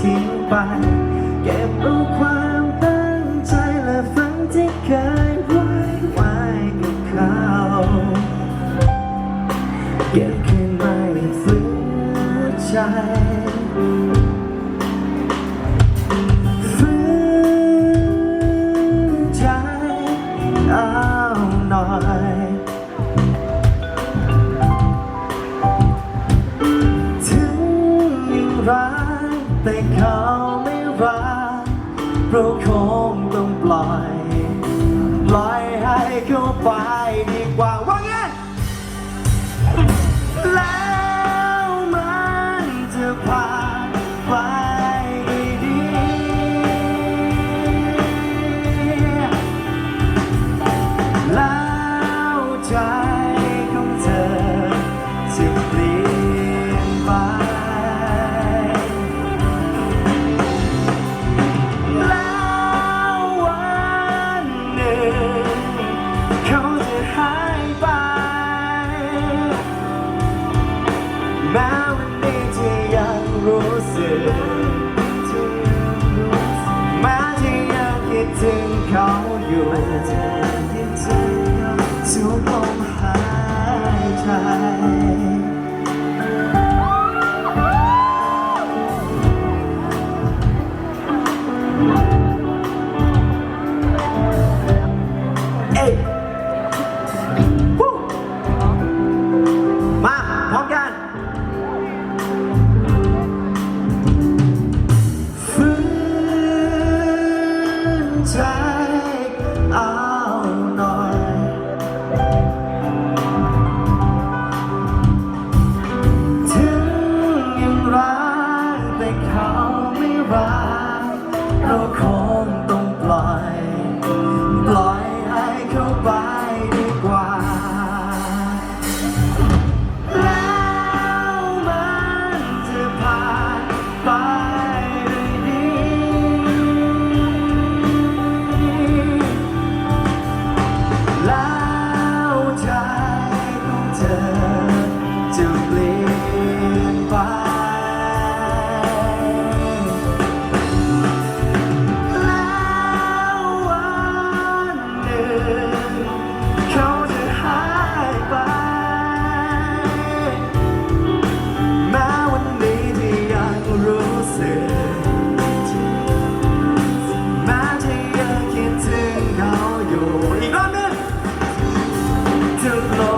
ทิ้งไป เก็บเอาความตั้งใจและฝันที่เคยไว้ไว้กับเขา เก็บขึ้นมาในฝืนใจ เราคงต้องปล่อย ปล่อยให้เขาไปดีกว่า แม้วันนี้ที่ยังรู้สึกแม้ที่ยังคิดถึงเขาอยู่ทุกลมหายใจ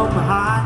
from high.